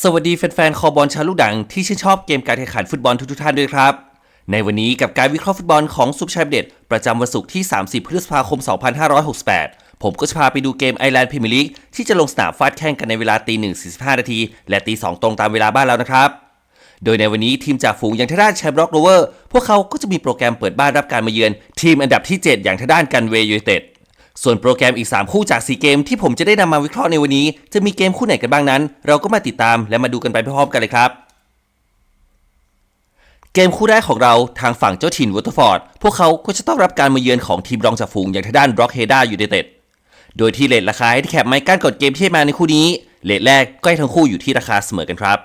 สวัสดีแฟนๆ คอบอลชาวลูกดังที่ชื่นชอบเกมการแข่งขันฟุตบอลทุกๆท่านด้วยครับ ในวันนี้กับการวิเคราะห์ฟุตบอลของซุปชัยเด็ดประจำวันศุกร์ที่ 30 พฤษภาคม 2568 ผมก็จะพาไปดูเกมไอแลนด์พรีเมียร์ลีกที่จะลงสนามฟาดแข่งกันในเวลาตี1 45 นาที และตี 2 ตรงตามเวลาบ้านแล้วนะครับ โดยในวันนี้ทีมจากฝูงอย่างทาด้านแชมป์ร็อกโรเวอร์พวกเขาก็จะมีโปรแกรมเปิดบ้านรับการมาเยือนทีมอันดับที่ 7 อย่างทาด้านกันเวย์ยูไนเต็ด ส่วนโปรแกรมอีก 3 คู่จาก 4 เกมที่ผมจะได้นำมาวิเคราะห์ในวันนี้ จะมีเกมคู่ไหนกันบ้างนั้น เราก็มาติดตามและมาดูกันไปพร้อมกันเลยครับ เกมคู่แรกของเราทางฝั่งเจ้าถิ่นวอเตอร์ฟอร์ดพวกเขาก็จะต้องรับการมาเยือนของทีมรองจากฝูงอย่างทางด้านร็อกเฮด้ายูไนเต็ดโดยที่เลทราคาให้ที่แคปไม้กั้นก่อนเกมที่มาในคู่นี้เลทแรกก็ให้ทั้งคู่อยู่ที่ราคาเสมอกันครับ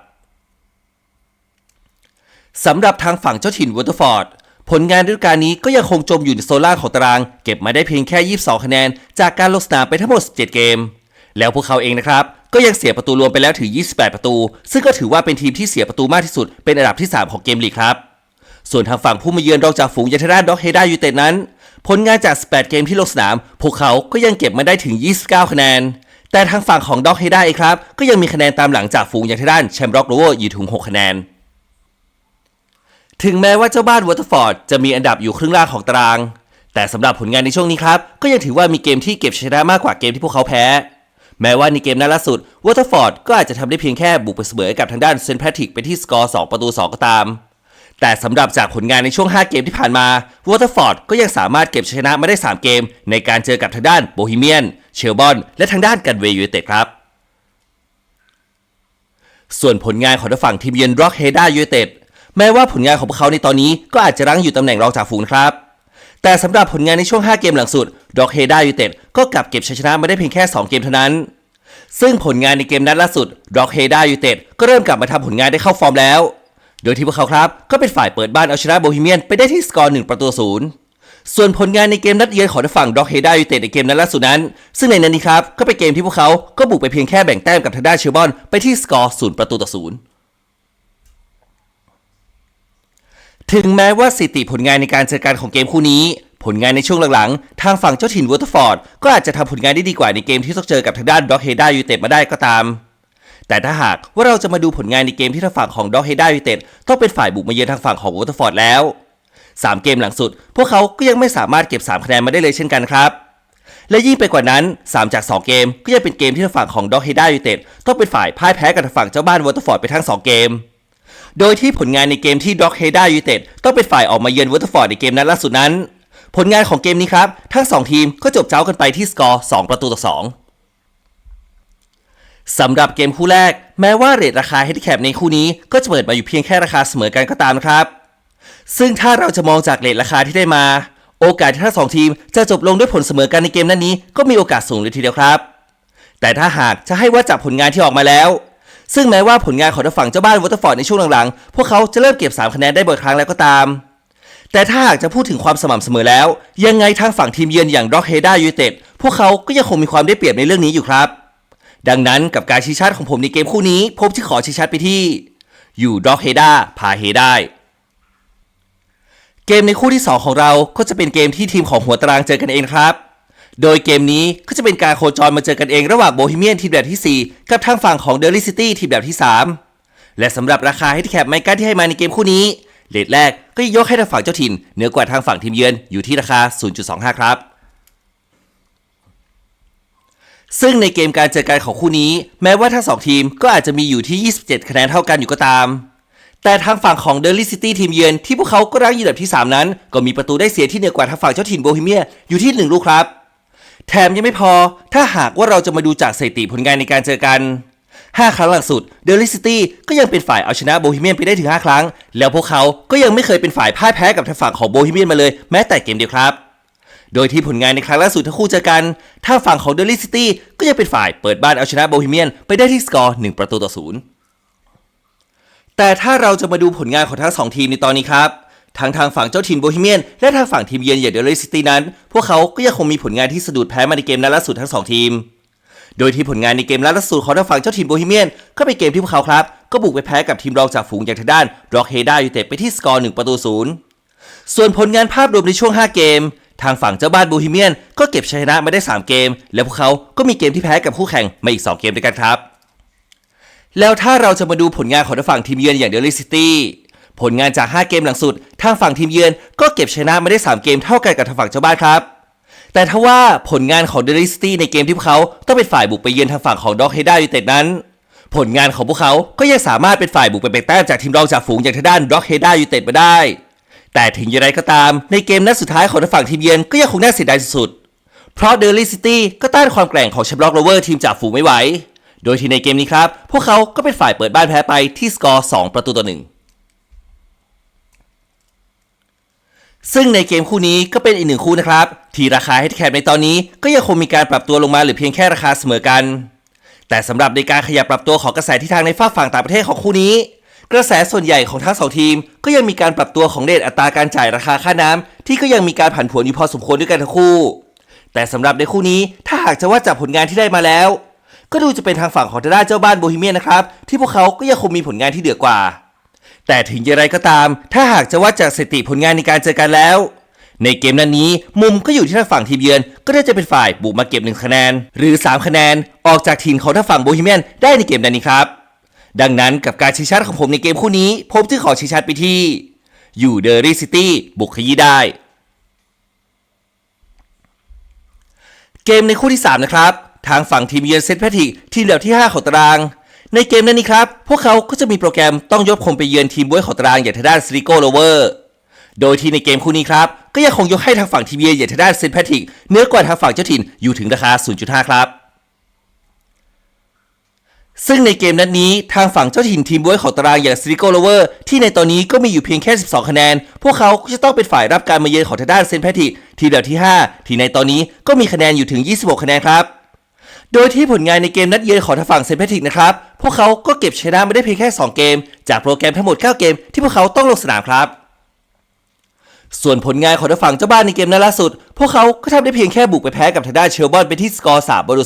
สำหรับทางฝั่งเจ้าถิ่นวอเตอร์ฟอร์ด ผลงานฤดูกาลนี้ก็ยังคงจมอยู่ในโซล่าของตาราง เก็บมาได้เพียงแค่ 22 คะแนน จากการลงสนามไปทั้งหมด 17 เกม แล้วพวกเขาเองนะครับ ก็ยังเสียประตูรวมไปแล้วถึง 28 ประตู ซึ่งก็ถือว่าเป็นทีมที่เสียประตูมากที่สุดเป็นอันดับที่ 3 ของเกมลีกครับ ส่วนทางฝั่งผู้มาเยือนรองจากฝูงยันทราด็อกเฮด้ายูเต็ดนั้น ผลงานจาก 18 เกมที่ลงสนาม พวกเขาก็ยังเก็บมาได้ถึง 29 คะแนน แต่ทางฝั่งของด็อกเฮด้าเองครับก็ยังมีคะแนนตามหลังจากฝูงยันทด้านแชมป์ร็อกโรเวอร์อยู่ถึง 6 คะแนน ถึงแม้ว่าเจ้าบ้านวอเตอร์ฟอร์ดจะมีอันดับอยู่ครึ่งล่างของตาราง แต่สำหรับผลงานในช่วงนี้ครับ ก็ยังถือว่ามีเกมที่เก็บชนะมากกว่าเกมที่พวกเขาแพ้ แม้ว่าในเกมนัดล่าสุดวอเตอร์ฟอร์ดก็อาจจะทำได้เพียงแค่บุกไปเสมอกับทางด้านเซนต์แพทริกไปที่สกอร์ 2 ประตู 2 ก็ตาม แต่สำหรับจากผลงานในช่วง 5 เกมที่ผ่านมาวอเตอร์ฟอร์ดก็ยังสามารถเก็บชนะมาได้ 3 เกม ในการเจอกับทางด้านโบฮีเมียน เชลบอน และทางด้านกันเวยูเต็ดครับส่วนผลงานของทางฝั่งทีมเยือนร็อกเฮด้ายูเต็ด แม้ว่าผลงานของพวกเขาในตอนนี้ก็อาจจะรั้งอยู่ตำแหน่งรองจากฝูงครับ แต่สำหรับผลงานในช่วง 5 เกมหลังสุดร็อกเฮด้ายูเต็ดก็กลับเก็บชัยชนะมาได้เพียงแค่ 2 เกมเท่านั้น ซึ่งผลงานในเกมนัดล่าสุดร็อกเฮด้ายูเต็ดก็เริ่มกลับมาทำผลงานได้เข้าฟอร์มแล้ว โดยที่พวกเขาครับก็เป็นฝ่ายเปิดบ้านเอาชนะโบฮีเมียนไปได้ที่สกอร์1ประตูศูนย์ส่วนผลงานในเกมนัดเยือนของทางฝั่งด็อกเฮด้ายูเต็ดในเกมนัดล่าสุดนั้น ซึ่งในนั้นนี้ครับ ก็เป็นเกมที่พวกเขาก็บุกไปเพียงแค่แบ่งแต้มกับทางด้านเชลบอนไปที่สกอร์0ประตูต่อศูนย์ ถึงแม้ว่าสถิติผลงานในการเจอกันของเกมคู่นี้ ผลงานในช่วงหลังๆ ทางฝั่งเจ้าถิ่นวอเตอร์ฟอร์ดก็อาจจะทำผลงานได้ดีกว่าในเกมที่ต้องเจอกับทางด้านด็อกเฮด้ายูเต็ดมาได้ก็ตาม แต่ถ้าหากว่าเราจะมาดูผลงานในเกมที่ทางฝั่งของด็อกเฮด้ายูเต็ดต้องเป็นฝ่ายบุกมาเยือนทางฝั่งของวอเตอร์ฟอร์ดแล้ว 3 เกมหลังสุด พวกเขาก็ยังไม่สามารถเก็บ 3 คะแนนมาได้เลยเช่นกันครับและยิ่งไปกว่านั้น 3 จาก 2 เกม ก็ยังเป็นเกมที่ทางฝั่งของด็อกเฮด้ายูเต็ดต้องเป็นฝ่ายพ่ายแพ้กับทางฝั่งเจ้าบ้านวอเตอร์ฟอร์ดไปทั้ง 2 เกม โดยที่ผลงานในเกมที่ด็อกเฮด้ายูเต็ดต้องเป็นฝ่ายออกมาเยือนวอเตอร์ฟอร์ดในเกมนัดล่าสุดนั้น ผลงานของเกมนี้ครับ ทั้ง 2 ทีมก็จบเจ้ากันไปที่สกอร์ 2 ประตูต่อ 2สำหรับเกมคู่แรก แม้ว่าเรทราคาเฮดแคปในคู่นี้ก็จะเปิดมาอยู่เพียงแค่ราคาเสมอกันก็ตามนะครับ ซึ่งถ้าเราจะมองจากเรทราคาที่ได้มา โอกาสที่ทั้งสองทีมจะจบลงด้วยผลเสมอกันในเกมนั้นนี้ ก็มีโอกาสสูงเลยทีเดียวครับ แต่ถ้าหากจะให้ว่าจากผลงานที่ออกมาแล้ว ซึ่งแม้ว่าผลงานของทางฝั่งเจ้าบ้านวอเตอร์ฟอร์ดในช่วงหลังๆ พวกเขาจะเริ่มเก็บ 3 คะแนนได้บ่อยครั้งแล้วก็ตาม แต่ถ้าหากจะพูดถึงความสม่ำเสมอแล้ว ยังไงทางฝั่งทีมเยือนอย่างด็อกเฮด้ายูเต็ดพวกเขาก็ยังคงมีความได้เปรียบในเรื่องนี้อยู่ครับ ดังนั้นกับการชี้ชัดของผมในเกมคู่นี้ ผมที่ขอชี้ชัดไปที่ อยู่ด็อกเฮด้าพาเฮได้เกมในคู่ที่ 2 ของเราก็จะเป็นเกมที่ทีมของหัวตารางเจอกันเองครับ โดยเกมนี้ก็จะเป็นการโคจรมาเจอกันเองระหว่างโบฮีเมียนทีมแบบที่ 4 กับทางฝั่งของเดลิซิตี้ทีมแบบที่ 3 และสำหรับราคาให้ที่แคปไมกั้นที่ให้มาในเกมคู่นี้เลทแรกก็ยกให้ทางฝั่งเจ้าถิ่นเหนือกว่าทางฝั่งทีมเยือนอยู่ที่ราคา 0.25 ครับ ซึ่งในเกมการเจอกันของคู่นี้ แม้ว่าทั้งสองทีมก็อาจจะมีอยู่ที่ 27 คะแนนเท่ากันอยู่ก็ตาม แต่ทางฝั่งของเดลิซิตี้ทีมเยือนที่พวกเขาก็รั้งอยู่อันดับที่ 3 นั้น ก็มีประตูได้เสียที่เหนือกว่าทางฝั่งเจ้าถิ่นโบฮีเมียอยู่ที่ 1 ลูกครับ แถมยังไม่พอ ถ้าหากว่าเราจะมาดูจากสถิติผลงานในการเจอกัน 5 ครั้งหลังสุดเดลิซิตี้ก็ยังเป็นฝ่ายเอาชนะโบฮีเมียนไปได้ถึง 5 ครั้ง แล้วพวกเขาก็ยังไม่เคยเป็นฝ่ายพ่ายแพ้กับทางฝั่งของโบฮีเมียนมาเลยแม้แต่เกมเดียวครับ โดยที่ผลงานในครั้งล่าสุดทั้งคู่เจอกันทาฝั่งของเดลิซิตี้ก็ยังเป็นฝ่ายเปิดบ้านเอาชนะโบฮีเมียนไปได้ที่สกอร์ 1 ประตูต่อศูนย์แต่ถ้าเราจะมาดูผลงานของทั้งสองทีมในตอนนี้ครับ ทั้งทางฝั่งเจ้าถิ่นโบฮีเมียน และทางฝั่งทีมเยือนอย่างเดลิซิตี้นั้น พวกเขาก็ยังคงมีผลงานที่สะดุดแพ้มาในเกมนัดล่าสุดทั้งสองทีม โดยที่ผลงานในเกมนัดล่าสุดของทางฝั่งเจ้าถิ่นโบฮีเมียน ก็เป็นเกมที่พวกเขาครับ ก็บุกไปแพ้กับทีมรองจากฝูงอย่างทางด้านร็อกเฮด้ายูเต็ดไปที่สกอร์1ประตูศูนย์ส่วนผลงานภาพรวมในช่วง 5 เกม ทางฝั่งเจ้าบ้านโบฮิเมียน ก็เก็บชัยชนะมาได้ 3 เกม และพวกเขาก็มีเกมที่แพ้กับคู่แข่งมาอีก 2 เกมด้วยกันครับ แล้วถ้าเราจะมาดูผลงานของทางฝั่งทีมเยือนอย่างเดลิซิตี้ ผลงานจาก 5 เกมหลังสุด ทางฝั่งทีมเยือนก็เก็บชนะไม่ได้ 3 เกมเท่ากันกับทางฝั่งเจ้าบ้านครับ แต่ถ้าว่าผลงานของเดลิสตี้ในเกมที่พวกเขาต้องเป็นฝ่ายบุกไปเยือนทางฝั่งของด็อกเฮด้ายูเต็ดนั้น ผลงานของพวกเขาก็ยังสามารถเป็นฝ่ายบุกไปเป็นแต้มจากทีมรองจากฝูงอย่างทางด้านด็อกเฮด้ายูเต็ดมาได้ แต่ถึงอย่างไรก็ตาม ในเกมนัดสุดท้ายของทางฝั่งทีมเยือนก็ยังคงน่าเสียดายสุดๆเพราะเดลิสตี้ก็ต้านความแกร่งของเชมป์ล็อกโรเวอร์ทีมจากฝูงไม่ไหว โดยที่ในเกมนี้ครับพวกเขาก็เป็นฝ่ายเปิดบ้านแพ้ไปที่สกอร์ 2 ประตูต่อ1 ซึ่งในเกมคู่นี้ก็เป็นอีกหนึ่งคู่นะครับ ที่ราคาเฮดแคปในตอนนี้ ก็ยังคงมีการปรับตัวลงมาเหรือเพียงแค่ราคาเสมอกัน แต่สำหรับในการขยับปรับตัวของกระแสที่ทางในฝั่งฝั่งต่างประเทศของคู่นี้ กระแสส่วนใหญ่ของทั้งสองทีม ก็ยังมีการปรับตัวของเดทอัตราการจ่ายราคาค่าน้ำที่ก็ยังมีการผันผวนอยู่พอสมควรด้วยกันทั้งคู่ แต่สำหรับในคู่นี้ถ้าหากจะว่าจากผลงานที่ได้มาแล้ว ก็ดูจะเป็นทางฝั่งของทางด้านเจ้าบ้านโบฮีเมียนนะครับที่พวกเขาก็ยังคงมีผลงานที่เดือดกว่า แต่ถึงอย่างไรก็ตาม ถ้าหากจะว่าจากสถิติผลงานในการเจอกันแล้ว ในเกมนั้นนี้มุมก็อยู่ที่ทางฝั่งทีมเยือน ก็น่าจะเป็นฝ่ายบุกมาเก็บ 1 คะแนน หรือ 3 คะแนน ออกจากทีมของทางฝั่งโบฮีเมียนได้ในเกมนั้นนี้ครับ ดังนั้นกับการชี้ชัดของผมในเกมคู่นี้ ผมจึงขอชี้ชัดไปที่ อยู่เดอรี่ซิตี้บุกขยี้ได้ เกมในคู่ที่ 3 นะครับ ทางฝั่งทีมเยือนเซนต์แพทริกทีมเดียวที่ 5 ของตาราง ในเกมนั้นนี้ครับ พวกเขาก็จะมีโปรแกรมต้องยกคงไปเยือนทีมบ้วยของตารางอย่างทางด้านสติโกโลเวอร์โดยที่ในเกมคู่นี้ครับ ก็ยังคงยกให้ทางฝั่งทีมเยือนอย่างทางด้านเซนแพทริกเหนือกว่าทางฝั่งเจ้าถิ่นอยู่ถึงราคา 0.5 ครับ ซึ่งในเกมนัดนี้ทางฝั่งเจ้าถิ่นทีมบ้วยของตารางอย่างสติโกโลเวอร์ที่ในตอนนี้ก็มีอยู่เพียงแค่ 12 คะแนน พวกเขาก็จะต้องเป็นฝ่ายรับการมาเยือนของทางด้านเซนแพทริกทีมเดียวที่ 5 ที่ในตอนนี้ก็มีคะแนนอยู่ถึง 26 คะแนนครับ โดยที่ผลงานในเกมนัดเยือนของทางฝั่งเซนต์แพทริกนะครับ พวกเขาก็เก็บชนะไม่ได้เพียงแค่ 2 เกม จากโปรแกรมทั้งหมด 9 เกมที่พวกเขาต้องลงสนามครับ ส่วนผลงานของทางฝั่งเจ้าบ้านในเกมนัดล่าสุด พวกเขาก็ทำได้เพียงแค่บุกไปแพ้กับทางด้านเชลบอนไปที่สกอร์3ประตู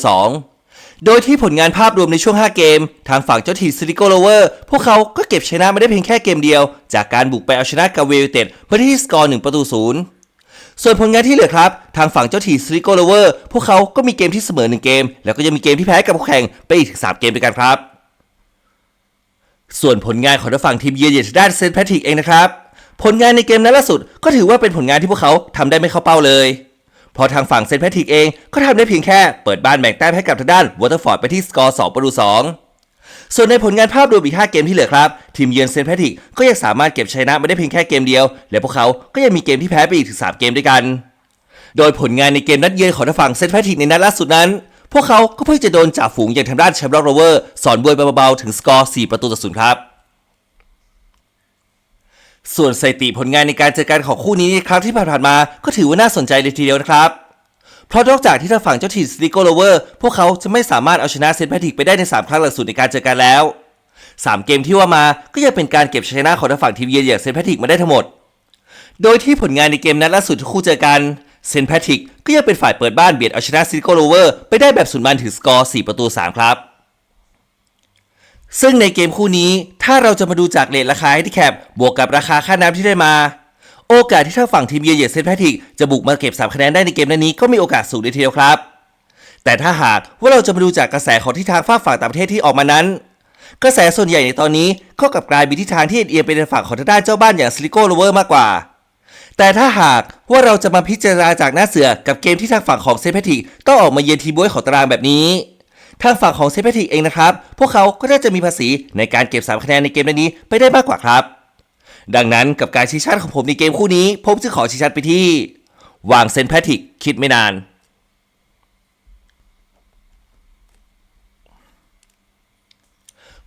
2โดยที่ผลงานภาพรวมในช่วง 5 เกม ทางฝั่งเจ้าถิ่นซิติโกโลเวอร์ พวกเขาก็เก็บชนะมาได้เพียงแค่เกมเดียว จากการบุกไปเอาชนะกาเวลเต็ดไปที่สกอร์1ประตู0 ส่วนผลงานที่เหลือครับ ทางฝั่งเจ้าถิ่นซิติโกโลเวอร์พวกเขาก็มีเกมที่เสมอ1เกม แล้วก็ยังมีเกมที่แพ้กับคู่แข่งไปอีกถึง3เกมด้วยกันครับ ส่วนผลงานของทางฝั่งทีมเยือนอย่างด้านเซนต์แพทริกเองนะครับ ผลงานในเกมนั้นล่าสุด ก็ถือว่าเป็นผลงานที่พวกเขาทำได้ไม่เข้าเป้าเลยเพอทางฝั่งเซนต์แพทริกเองก็ทำได้เพียงแค่เปิดบ้านแบ่งแต้มให้กับทางด้านวอเตอร์ฟอร์ดไปที่สกอร์2ประตู2 ส่วนในผลงานภาพรวมอีก 5 เกมที่เหลือครับ ทีมเยือนเซนต์แพทริกก็ยังสามารถเก็บชนะไมาได้เพียงแค่เกมเดียว และพวกเขาก็ยังมีเกมที่แพ้ไปอีกถึง 3 เกมด้วยกัน โดยผลงานในเกมนัดเยือนของทางฝั่งเซนต์แพทริกในนัดล่าสุดนั้น พวกเขาก็เพิ่งจะโดนจ่าฝูงอย่างทางด้านแชมป์โรเวอร์สอนบวยเบาๆถึงสกอร์ 4 ประตูต่อศูนย์ครับส่วนสถิติผลงานในการเจอกันของคู่นี้ในครั้งที่ผ่านๆมาก็ถือว่าน่าสนใจเลยทีเดียวนะครับ เพราะนอกจากที่ทางฝั่งเจ้าถิ่นสติโกโลเวอร์พวกเขาจะไม่สามารถเอาชนะเซนต์แพทริกไปได้ใน 3 ครั้งหลังสุดในการเจอกันแล้ว 3 เกมที่ว่ามาก็ยังเป็นการเก็บชัยชนะของทางฝั่งทีมเยือนอย่างเซนต์แพทริกมาได้ทั้งหมด โดยที่ผลงานในเกมนัดล่าสุดที่คู่เจอกันเซนต์แพทริกก็ยังเป็นฝ่ายเปิดบ้านเบียดเอาชนะซิติโกโลเวอร์ไปได้แบบสุดมันถึงสกอร์ 4 ประตู 3 ครับ ซึ่งในเกมคู่นี้ถ้าเราจะมาดูจากเรทราคาให้ที่แคปบวกกับราคาค่าน้ำที่ได้มา โอกาสที่ทางฝั่งทีมเยือนอย่างเซนต์แพทริกจะบุกมาเก็บ 3 คะแนนได้ในเกมนั้นนี้ก็มีโอกาสสูงเลยทีเดียวครับ แต่ถ้าหากว่าเราจะมาดูจากกระแสของทิศทางฝากฝั่งต่างประเทศที่ออกมานั้น กระแสส่วนใหญ่ในตอนนี้ก็กลับกลายเป็นทิศทางที่เอียงไปในฝั่งของทางด้านเจ้าบ้านอย่างซิลิโกโลเวอร์มากกว่า แต่ถ้าหากว่าเราจะมาพิจารณาจากหน้าเสือกับเกมที่ทางฝั่งของเซนต์แพทริกต้องออกมาเยือนทีมบ้วยของตารางแบบนี้ทางฝั่งของเซนต์แพทริกเองนะครับ พวกเขาก็น่าจะมีภาษีในการเก็บ3คะแนนในเกมนี้ไปได้มากกว่าครับ ดังนั้นกับการชี้ชัดของผมในเกมคู่นี้ ผมจึงขอชี้ชัดไปที่ วางเซนแพทริกคิดไม่นาน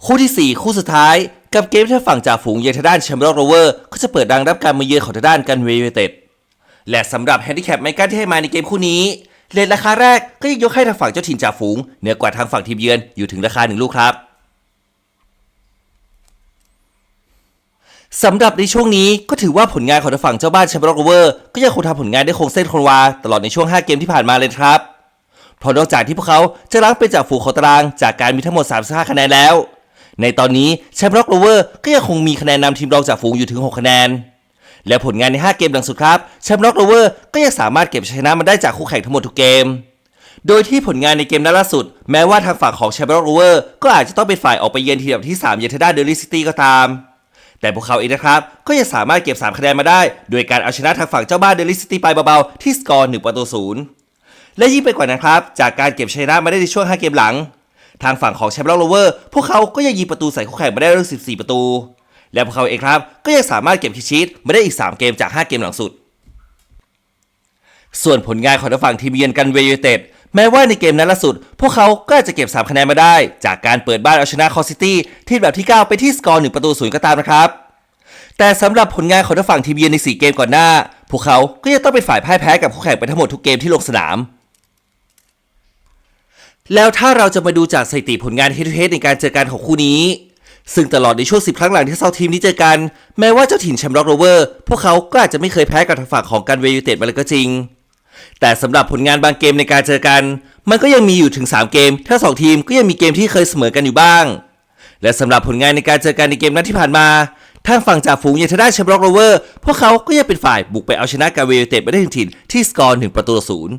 คู่ที่ 4 คู่สุดท้าย กับเกมที่ทางฝั่งจ่าฝูงเยือนทางด้านแชมเบอร์โรเวอร์ก็จะเปิดดังรับการมาเยือนของทางด้านกันเวเวเต็ดและสำหรับแฮนดิแคปไมกันที่ให้มาในเกมคู่นี้เลทราคาแรกก็ยังยกให้ทางฝั่งเจ้าถิ่นจ่าฝูงเหนือกว่าทางฝั่งทีมเยือนอยู่ถึงราคาหนึ่งลูกครับ สำหรับในช่วงนี้ก็ถือว่าผลงานของทางฝั่งเจ้าบ้านแชมเบอร์โรเวอร์ก็ยังคงทำผลงานได้คงเส้นคงวา ตลอดในช่วง 5 เกมที่ผ่านมาเลยครับ เพราะนอกจากที่พวกเขาจะล้างเป็นจากฝูงของตาราง จากการมีทั้งหมด 35 คะแนนแล้ว ในตอนนี้แชมป์ร็อกโรเวอร์ก็ยังคงมีคะแนนนำทีมรองจากฝูงอยู่ถึง 6 คะแนน และผลงานใน 5 เกมหลังสุดครับแชมป์ร็อกโรเวอร์ก็ยังสามารถเก็บชัยชนะมาได้จากคู่แข่งทั้งหมดทุกเกม โดยที่ผลงานในเกมนัดล่าสุด แม้ว่าทางฝั่งของแชมเปี้ยนโรเวอร์ก็อาจจะต้องเป็นฝ่ายออกไปเยือนทีมอันดับที่3เยือนทาด้าเดลิซิตี้ก็ตาม แต่พวกเขาเองนะครับ ก็ยังสามารถเก็บ 3 คะแนนมาได้ โดยการเอาชนะทางฝั่งเจ้าบ้านเดลิซิตี้ไปเบาๆ ที่สกอร์1ประตูศูนย์และยิ่งไปกว่านั้นครับ จากการเก็บชนะมาได้ในช่วง 5 เกมหลัง ทางฝั่งของแชมเปี้ยนโรเวอร์ พวกเขาก็ยังยิงประตูใส่คู่แข่งมาได้ถึง14 ประตู และพวกเขาเองครับ ก็ยังสามารถเก็บคิชีตมาได้อีก 3 เกมจาก 5 เกมหลังสุด ส่วนผลงานของทางฝั่งทีมเยือนกันเวยูเต็ด แม้ว่าในเกมนั้นล่าสุด พวกเขาก็อาจจะเก็บ 3 คะแนนมาได้ จากการเปิดบ้านเอาชนะคอซิตี้ที่แบบที่ 9 ไปที่สกอร์1ประตูศูนย์ก็ตามนะครับ แต่สำหรับผลงานของทางฝั่งทีมเยือนใน 4 เกมก่อนหน้า พวกเขาก็ยังต้องเป็นฝ่ายพ่ายแพ้กับคู่แข่งไปทั้งหมดทุกเกมที่ลงสนาม แล้วถ้าเราจะมาดูจากสถิติผลงานเฮดเฮดในการเจอกันของคู่นี้ซึ่งตลอดในช่วง 10 ครั้งหลังที่เซาทีมนี้เจอกัน แม้ว่าเจ้าถิ่นแชมป์ร็อกโรเวอร์ พวกเขาก็อาจจะไม่เคยแพ้กับทางฝั่งของกันเวยูเต็ดมาเลยก็จริง แต่สำหรับผลงานบางเกมในการเจอกัน มันก็ยังมีอยู่ถึง 3 เกมทั้งสองทีมก็ยังมีเกมที่เคยเสมอกันอยู่บ้าง และสำหรับผลงานในการเจอกันในเกมนัดที่ผ่านมาทางฝั่งจ่าฝูงยังทางด้านแชมป์ร็อกโรเวอร์พวกเขาก็ยังเป็นฝ่ายบุกไปเอาชนะกาเวยูเตดมาได้ถึงถิ่นที่สกอร์หนึ่งประตูศูนย์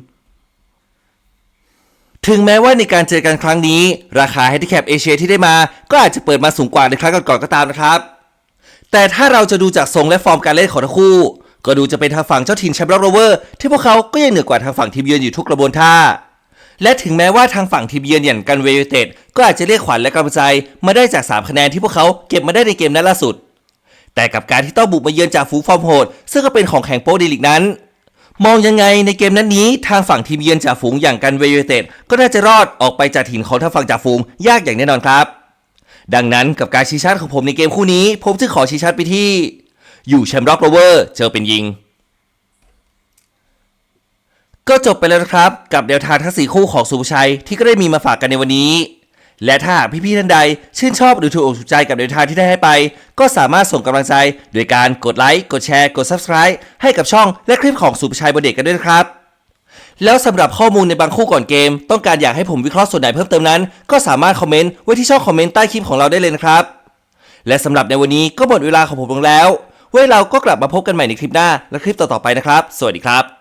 ถึงแม้ว่าในการเจอกันครั้งนี้ ราคา h ฮ n d i c a p เอเชียที่ได้มา ก็อาจจะเปิดมาสูงกว่าในครั้งก่อนๆก็ตามนะครับ แต่ถ้าเราจะดูจากทรงและฟอร์มการเล่นของทั้งคู่ ก็ดูจะเป็นทางฝั่งเจ้าถิ่นแชมป์โรเวอร์ที่พวกเขาก็ยังเหนือกว่าทางฝั่งทีมเยือนอยู่ทุกกระบวนท่า และถึงแม้ว่าทางฝั่งทีมเยือนอย่างกันเวยูเต็ดก็อาจจะเรียกขวัญและกำลังใจมาได้จาก 3 คะแนนที่พวกเขาเก็บมาได้ในเกมนัดล่าสุด แต่กับการที่ต้องบุกมาเยือนจากฝูฟอร์มโหดซึ่งก็เป็นของแข่งโป๊ดีลิกนั้น มองยังไงในเกมนั้นนี้ทางฝั่งทีมเยือนจ่าฝูงอย่างกันเวยูเต็ดก็น่าจะรอดออกไปจากถิ่นของทางฝั่งจ่าฝูงยากอย่างแน่นอนครับ ดังนั้นกับการชี้ชัดของผมในเกมคู่นี้ ผมจึงขอชี้ชัดไปที่ อยู่แชมป์ร็อกโรเวอร์เจอเป็นยิง ก็จบไปแล้วนะครับ กับแนวทางทั้ง4คู่ของสุภชัยที่ก็ได้มีมาฝากกันในวันนี้ และถ้าหากพี่ๆท่านใด ชื่นชอบหรือถูกอกถูกใจกับแนวทางที่ได้ให้ไป ก็สามารถส่งกำลังใจ โดยการกดไลค์กดแชร์กด Subscribe ให้กับช่องและคลิปของสุภชัยบนเด็กกันด้วยครับแล้วสำหรับข้อมูลในบางคู่ก่อนเกม ต้องการอยากให้ผมวิเคราะห์ส่วนไหนเพิ่มเติมนั้น ก็สามารถคอมเมนต์ไว้ที่ช่องคอมเมนต์ใต้คลิปของเราได้เลยนะครับ และสำหรับในวันนี้ก็หมดเวลาของผมลงแล้ว ไว้เราก็กลับมาพบกันใหม่ในคลิปหน้าและคลิปต่อๆไปนะครับ สวัสดีครับ